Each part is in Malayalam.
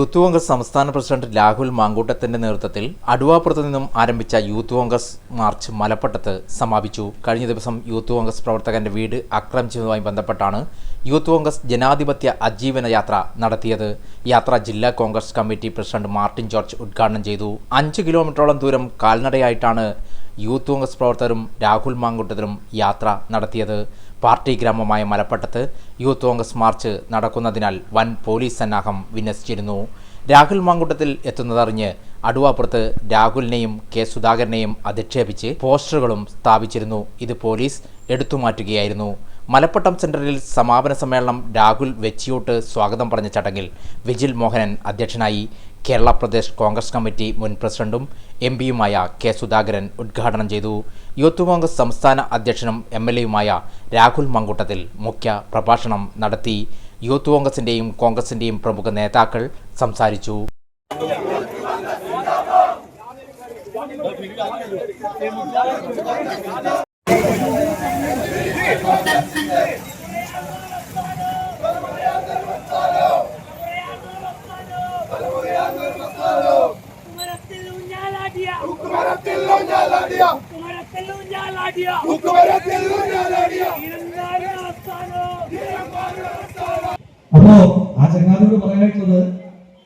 യൂത്ത് കോൺഗ്രസ് സംസ്ഥാന പ്രസിഡന്റ് രാഹുൽ മാങ്കൂട്ടത്തിന്റെ നേതൃത്വത്തിൽ അടുവാപ്പുറത്ത് നിന്നും ആരംഭിച്ച യൂത്ത് കോൺഗ്രസ് മാർച്ച് മലപ്പട്ടത്ത് സമാപിച്ചു. കഴിഞ്ഞ ദിവസം യൂത്ത് കോൺഗ്രസ് പ്രവർത്തകന്റെ വീട് ആക്രമിച്ചതുമായി ബന്ധപ്പെട്ടാണ് യൂത്ത് കോൺഗ്രസ് ജനാധിപത്യ അജീവന യാത്ര നടത്തിയത്. യാത്ര ജില്ലാ Congress committee president Martin George ഉദ്ഘാടനം ചെയ്തു. അഞ്ച് കിലോമീറ്ററോളം ദൂരം കാൽനടയായിട്ടാണ് യൂത്ത് കോൺഗ്രസ് പ്രവർത്തകരും രാഹുൽ മാങ്കുട്ടത്തിലും യാത്ര നടത്തിയത് പാർട്ടി ഗ്രാമമായ മലപ്പട്ടത്ത് യൂത്ത് കോൺഗ്രസ് മാർച്ച് നടക്കുന്നതിനാൽ വൻ പോലീസ് സന്നാഹം വിന്യസിച്ചിരുന്നു. രാഹുൽ മാങ്കുട്ടത്തിൽ എത്തുന്നതറിഞ്ഞ് അടുവാപ്പുറത്ത് രാഹുലിനെയും കെ സുധാകരനെയും അധിക്ഷേപിച്ച് പോസ്റ്ററുകളും സ്ഥാപിച്ചിരുന്നു. ഇത് പോലീസ് എടുത്തുമാറ്റുകയായിരുന്നു. മലപ്പട്ടം സെന്ററിൽ സമാപന സമ്മേളനം രാഹുൽ വെച്ചിയോട്ട് സ്വാഗതം പറഞ്ഞ ചടങ്ങിൽ വിജിൽ മോഹനൻ അധ്യക്ഷനായി കേരള പ്രദേശ് കോൺഗ്രസ് കമ്മിറ്റി മുൻ പ്രസിഡന്റും എം പിയുമായ കെ സുധാകരൻ ഉദ്ഘാടനം ചെയ്തു. യൂത്ത് കോൺഗ്രസ് സംസ്ഥാന അധ്യക്ഷനും എം എൽ എയുമായ രാഹുൽ മങ്കൂട്ടത്തിൽ മുഖ്യ പ്രഭാഷണം നടത്തി. യൂത്ത് കോൺഗ്രസിന്റെയും കോൺഗ്രസിന്റെയും പ്രമുഖ നേതാക്കൾ സംസാരിച്ചു. അപ്പോ ആ ചങ്ങാതിയോട് പറയാനായിട്ടുള്ളത്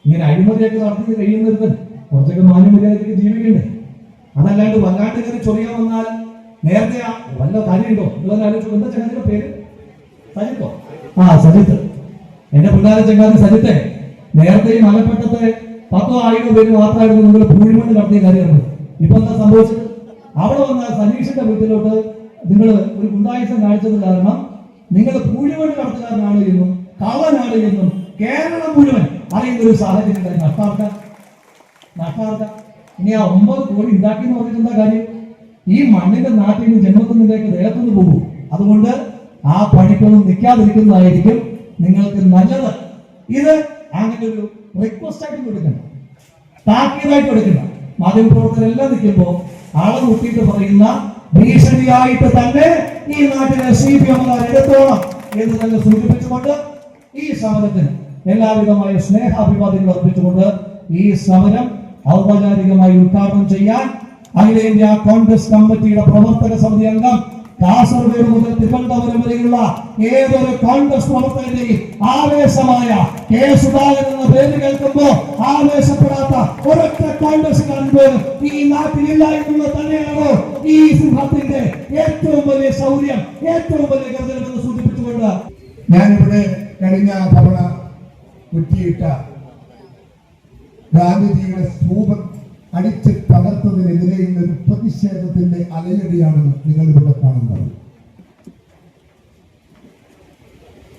ഇങ്ങനെ അഴിമതിയൊക്കെ നടത്തി കഴിയുന്നവർക്ക് കുറച്ചൊക്കെ മാന്യമര്യാദയ്ക്ക് ജീവിക്കണ്ടേ? അതല്ലാണ്ട് വല്ലാണ്ട് കയറി ചൊറിയാൻ വന്നാൽ നേരത്തെ ആ വല്ല കാര്യമുണ്ടോ? നിങ്ങളൊന്ന് ആലോചിച്ചു എന്താ ചങ്ങാതിയുടെ പേര്? സജിത്തോ? ആ സജിത്ത്. എന്റെ പിള്ളേരെ ചങ്ങാതി സജിത്തെ. നേരത്തെ ഈ മലപ്പെട്ടത്തെ പത്തോ ആയിരോ പേര് മാത്രമായിരുന്നു നിങ്ങൾ പൂഴിമണ്ണ് നടത്തിയ കാര്യമാണ്. ഇപ്പൊ എന്താ സംഭവിച്ചത്? അവിടെ വന്ന സനീഷിന്റെ വീട്ടിലോട്ട് നിങ്ങൾ ഒരു ഗുണ്ടായുസം കാണിച്ചത് കാരണം നിങ്ങൾ പൂഴിമണ്ണ് നടത്തുകാരനാണ് എന്നും കള്ളനാണ് എന്നും കേരളം മുഴുവൻ അറിയുന്ന ഒരു സാഹചര്യം ഉണ്ടായി നഷ്ടാർക്ക നഷ്ടാർക്ക ഇനി ആ ഒമ്പത് കോടി ഉണ്ടാക്കി എന്ന് പറഞ്ഞിട്ടുള്ള കാര്യം? ഈ മണ്ണിന്റെ നാട്ടിൽ നിന്ന് ജന്മത്തിനിലേക്ക് ദേഹത്തുനിന്ന് പോകും. അതുകൊണ്ട് ആ പണിക്കൊന്നും നിൽക്കാതിരിക്കുന്നതായിരിക്കും നിങ്ങൾക്ക് നല്ലത്. ഇത് അങ്ങനെ ഒരു റിക്വസ്റ്റ് ആയിട്ട് കൊടുക്കണം. താക്കീതായിട്ട് കൊടുക്കുന്ന മാധ്യമപ്രവർത്തകരെല്ലാം നിൽക്കുമ്പോൾ ആളെ കൂട്ടിയിട്ട് പറയുന്ന ഭീഷണിയായിട്ട് തന്നെ ഈ നാട്ടിലെ സി പി എമ്മുകാർ എടുത്തോണം എന്ന് തന്നെ സൂചിപ്പിച്ചുകൊണ്ട് ഈ സമരത്തിന് എല്ലാവിധമായ സ്നേഹാഭിവാദ്യങ്ങൾ അർപ്പിച്ചുകൊണ്ട് ഈ സമരം ഔപചാരികമായി ഉദ്ഘാടനം ചെയ്യാൻ അഖിലേന്ത്യാ കോൺഗ്രസ് കമ്മിറ്റിയുടെ പ്രവർത്തക സമിതി അംഗം കാസർഗോഡ് മുതൽ തിരുവനന്തപുരം വരെയുള്ള ഏതൊരു കോൺഗ്രസ് പ്രവർത്തകന്റെയും ആവേശമായ കെ സുധാകരൻ എന്ന പേര് കേൾക്കുമ്പോൾ ആവേശപ്പെടാത്ത ഒരൊറ്റ കോൺഗ്രസ്സുകാരൻ പോലും ഈ നാട്ടിലില്ല എന്നുള്ളത് തന്നെയാണ് ഈ സിംഹത്തിന്റെ ഏറ്റവും വലിയ ശൗര്യം ഏറ്റവും വലിയ ഗർജനമെന്ന് സൂചിപ്പിച്ചുകൊണ്ട് ഞാനിവിടെ കഴിഞ്ഞ തവണ കുറ്റിയിട്ട ഗാന്ധിജിയുടെ സ്തൂപം അടിച്ച് തകർത്തതിനെതിരെയുള്ള ഒരു പ്രതിഷേധത്തിന്റെ അലയടിയാണ് നിങ്ങൾ ഇവിടെ കാണുന്നത്.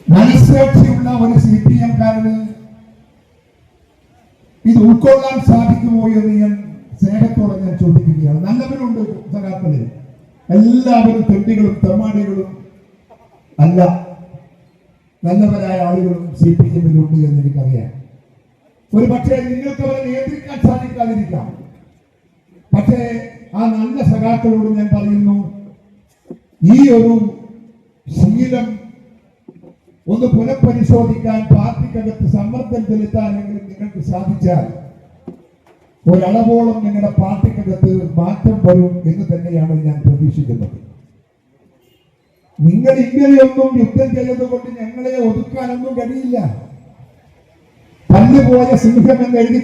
മനസ്സാക്ഷിയുള്ള ഒരു സി പി എം കാരന് ഇത് ഉൾക്കൊള്ളാൻ സാധിക്കുമോ എന്ന് ഞാൻ സ്നേഹത്തോടെ ഞാൻ ചോദിക്കുകയാണ്. നല്ലവരുണ്ട് സഖാക്കളിൽ എല്ലാവരും തെണ്ടികളും തെമ്മാടികളും അല്ല നല്ലവരായ ആളുകളും സി പി എമ്മിലുണ്ട് എന്ന് എനിക്കറിയാം. ഒരു പക്ഷേ നിങ്ങൾക്ക് അവരെ നിയന്ത്രിക്കാൻ സാധിക്കാതിരിക്കാം. പക്ഷേ ആ നല്ല സഖാക്കളോട് ഞാൻ പറയുന്നു ഈ ഒരു ശീലം ഒന്ന് പുനഃപരിശോധിക്കാൻ പാർട്ടിക്കകത്ത് സമ്മർദ്ദം ചെലുത്താനെങ്കിലും നിങ്ങൾക്ക് സാധിച്ചാൽ ഒരളവോളം നിങ്ങളുടെ പാർട്ടിക്കകത്ത് മാറ്റം വരും എന്ന് തന്നെയാണ് ഞാൻ പ്രതീക്ഷിക്കുന്നത്. നിങ്ങൾ ഇങ്ങനെയൊന്നും യുദ്ധം ചെയ്തതുകൊണ്ട് ഞങ്ങളെ ഒതുക്കാനൊന്നും കഴിയില്ല. പല്ലുപോയ സിംഹം എന്ന് എഴുതി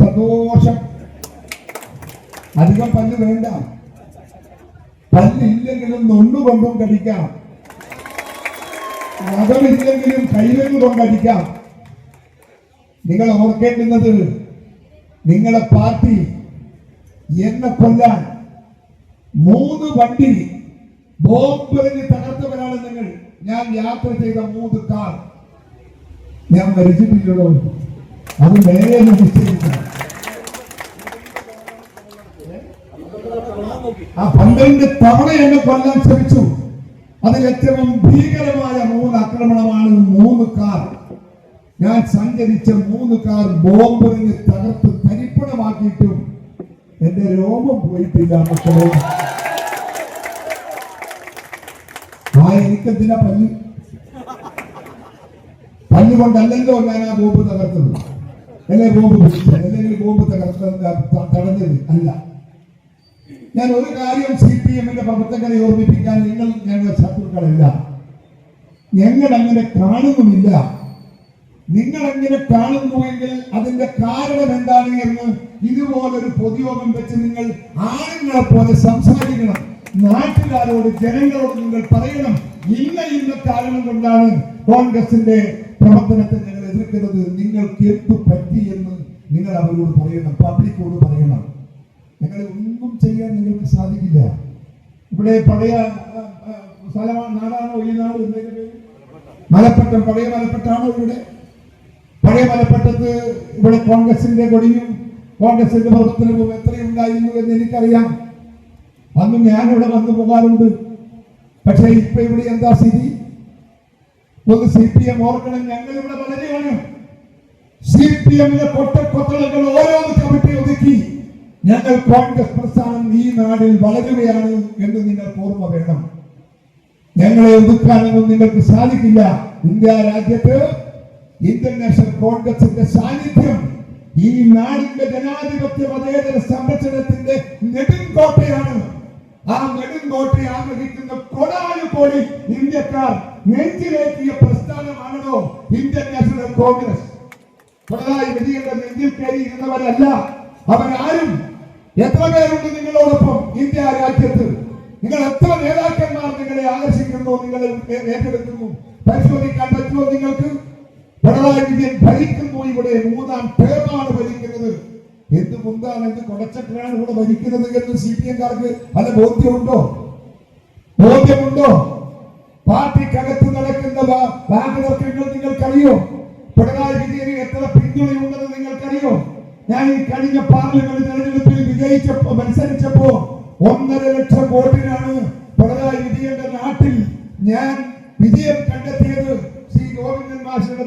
സന്തോഷം. അധികം പല്ല് വേണ്ട. പല്ലില്ലെങ്കിലും നൊണ്ടുകൊണ്ടും കടിക്കാം. മതമില്ലെങ്കിലും കൈവെന്ന് കൊണ്ടടിക്കാം നിങ്ങൾ ഓർക്കേണ്ടുന്നത് നിങ്ങളെ പാർട്ടി എന്നെ കൊല്ലാൻ മൂന്ന് വണ്ടി ബോംബെറിഞ്ഞ് തകർത്തവരാണ് നിങ്ങൾ. ഞാൻ യാത്ര ചെയ്ത മൂന്ന് കാർ. ഞാൻ മരിച്ചിട്ടില്ലല്ലോ അത് നേരെ നിശ്ചയിക്കണം ആ പന്ത്രണ്ട് തവണ എന്നെ കൊല്ലാൻ ശ്രമിച്ചു. അതിൽ ഏറ്റവും ഭീകരമായ മൂന്ന് ആക്രമണമാണ് മൂന്ന് കാർ. ഞാൻ സഞ്ചരിച്ച മൂന്ന് കാർ ബോംബെറിഞ്ഞ് തകർത്ത് തരിപ്പണമാക്കിയിട്ടും എന്റെ രോമം പോയിട്ടില്ല മക്കളെ. ആ എനിക്കെന്തിനാ പല്ല്? പല്ല് കൊണ്ടല്ലല്ലോ ഞാൻ ആ ബോംബ് തകർത്തത്. അല്ലെ ബോംബ് അല്ലെങ്കിൽ ബോംബ് തകർത്തത് തടഞ്ഞത് അല്ല. ഞാൻ ഒരു കാര്യം സി പി എമ്മിന്റെ പ്രവർത്തകരെ ഓർമ്മിപ്പിക്കാൻ നിങ്ങൾ ഞങ്ങളുടെ ശത്രുക്കളല്ല. ഞങ്ങൾ അങ്ങനെ കാണുന്നുമില്ല. നിങ്ങൾ എങ്ങനെ കാണുന്നുവെങ്കിൽ അതിന്റെ കാരണം എന്താണ് എന്ന് ഇതുപോലൊരു പൊതുയോഗം വെച്ച് നിങ്ങൾ ആണുങ്ങളെ പോലെ സംസാരിക്കണം. നാട്ടുകാരോട് ജനങ്ങളോട് നിങ്ങൾ പറയണം. ഇന്ന ഇന്ന കാരണം കൊണ്ടാണ് കോൺഗ്രസിന്റെ പ്രവർത്തനത്തെ ഞങ്ങൾ എതിർക്കുന്നത്. നിങ്ങൾക്ക് എന്ത് പറ്റി എന്ന് നിങ്ങൾ അവരോട് പറയണം. പബ്ലിക്കോട് പറയണം. ഞങ്ങൾ ഒന്നും ചെയ്യാൻ നിങ്ങൾക്ക് സാധിക്കില്ല. ഇവിടെ പഴയ സ്ഥലമാണ് നാടാണോ ഈ നാട് എന്തെങ്കിലും പഴയ മലപ്പട്ടാണോ ഇവിടെ? പഴയ മലപ്പട്ടത്ത് ഇവിടെ കോൺഗ്രസിന്റെ കൊടിയും കോൺഗ്രസിന്റെ പ്രവർത്തനവും എത്രയുണ്ടായിരുന്നു എന്ന് എനിക്കറിയാം. അന്ന് ഞാനിവിടെ വന്നു പോകാറുണ്ട്. പക്ഷേ ഇപ്പൊ ഇവിടെ എന്താ സ്ഥിതി? ഒന്ന് സി പി എം ഓർക്കണം ഞങ്ങൾ ഇവിടെ വളരെയാണ്. സി പി എമ്മിലെ കൊട്ടക്കൊത്തളങ്ങൾ ഓരോന്ന് കമ്മിറ്റി ഒതുക്കി. ഞങ്ങൾ കോൺഗ്രസ് പ്രസ്ഥാനം ഈ നാടിൽ വളരുകയാണ് എന്ന് നിങ്ങൾക്ക് ഓർമ്മ വേണം. ഞങ്ങളെ ഒതുക്കാനൊന്നും നിങ്ങൾക്ക് സാധിക്കില്ല. ഇന്ത്യ രാജ്യത്ത് ഇന്ത്യൻ നാഷണൽ കോൺഗ്രസിന്റെ സാന്നിധ്യം ഈ നാടിന്റെ ജനാധിപത്യ മതേതര സംരക്ഷണത്തിന്റെ നെടുങ്കോട്ടയാണ്. ആ നെടുങ്കോട്ടയെ ആഗ്രഹിക്കുന്ന കോടാനുകോടി ഇന്ത്യക്കാർ നെഞ്ചിലേറ്റിയ പ്രസ്ഥാനമാണല്ലോ ഇന്ത്യൻ നാഷണൽ കോൺഗ്രസ് പിണറായി വിജയന്റെ നെഞ്ചിൽ കയറി ഇരുന്നവരല്ല അവരാരും എത്ര പേരുണ്ട് നിങ്ങളോടൊപ്പം ഇന്ത്യ രാജ്യത്ത്? നിങ്ങൾ എത്ര നേതാക്കന്മാർ നിങ്ങളെ ആകർഷിക്കുന്നു നിങ്ങളെ ഏറ്റെടുക്കുന്നു? പരിശോധിക്കാൻ പറ്റുമോ നിങ്ങൾക്ക്? പിണറായി വിജയൻ ഭരിക്കുന്നു ഇവിടെ. മൂന്നാം ടേമാണ് ഭരിക്കുന്നത്. എന്ത് മുന്താണ് എന്ത് കൊടച്ചട്ടിലാണ് ഇവിടെ ഭരിക്കുന്നത് എന്ന് സി പി എംകാർക്ക് അല്ല ബോധ്യമുണ്ടോ? ബോധ്യമുണ്ടോ? പാർട്ടിക്കകത്ത് നടക്കുന്ന വാ- വാക്കുതർക്കങ്ങൾ നിങ്ങൾക്കറിയോ? പിണറായി വിജയന് എത്ര പിന്തുണയുണ്ടെന്ന് നിങ്ങൾക്കറിയോ? ഞാൻ ഈ കഴിഞ്ഞ പാർലമെന്റ് തെരഞ്ഞെടുപ്പിൽ വിജയിച്ചപ്പോ മത്സരിച്ചപ്പോ ഒന്നര ലക്ഷം വോട്ടിനാണ് പിണറായി വിജയന്റെ നാട്ടിൽ ഞാൻ വിജയം കണ്ടെത്തിയത് ശ്രീ ഗോവിന്ദൻ മാഷിയുടെ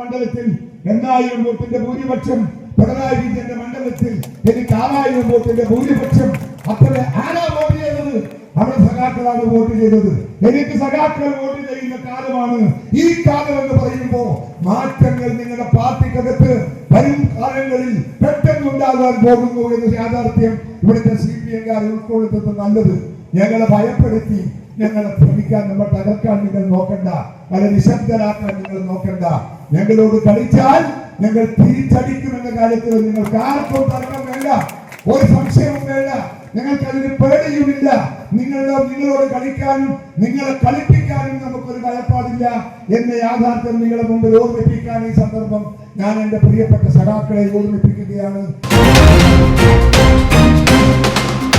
മണ്ഡലത്തിൽ. എണ്ണായിരം വോട്ടിന്റെ ഭൂരിപക്ഷം പിണറായി വിജയന്റെ മണ്ഡലത്തിൽ. എനിക്ക് ആറായിരം വോട്ടിന്റെ ഭൂരിപക്ഷം. അത്ര ആരാ വോട്ട് ചെയ്തത്? അവിടെ സഖാക്കളാണ് വോട്ട് ചെയ്തത്. എനിക്ക് സഖാക്കൾ വോട്ട് ചെയ്യുന്ന കാലമാണ് ഈ കാലം എന്ന് പറയുമ്പോ മാറ്റങ്ങൾ നിങ്ങളുടെ പാർട്ടിക്കകത്ത് വരും കാലങ്ങളിൽ പെട്ടെന്ന് ഉണ്ടാകാൻ പോകുന്നു എന്ന യാഥാർത്ഥ്യം ഇവിടുത്തെ സി പി എംകാർ ഉൾക്കൊള്ളുന്നത് നല്ലത്. ഞങ്ങളെ ഭയപ്പെടുത്തി ഞങ്ങളെ ഭ്രമിക്കാൻ നമ്മൾ തകർക്കാൻ നിങ്ങൾ നോക്കണ്ട. അല്ല നിശബ്ദരാക്കാൻ നിങ്ങൾ നോക്കണ്ട. ഞങ്ങളോട് കളിച്ചാൽ ഞങ്ങൾ തിരിച്ചടിക്കുമെന്ന കാര്യത്തിൽ നിങ്ങൾക്ക് ആർക്കും തർക്കം വേണ്ട ഒരു സംശയവും വേണ്ട. ഞങ്ങൾക്ക് അതിന് പേടിയുമില്ല. നിങ്ങളോ നിങ്ങളോട് കളിക്കാനും നിങ്ങളെ കളിപ്പിക്കാനും നമുക്കൊരു ഭയപ്പാടില്ല. എന്ന യാഥാർത്ഥ്യം നിങ്ങളെ മുമ്പിൽ ഓർമ്മിപ്പിക്കാൻ ഈ സന്ദർഭം ഞാൻ എന്റെ പ്രിയപ്പെട്ട സഖാക്കളെ ഓർമ്മിപ്പിക്കുകയാണ്.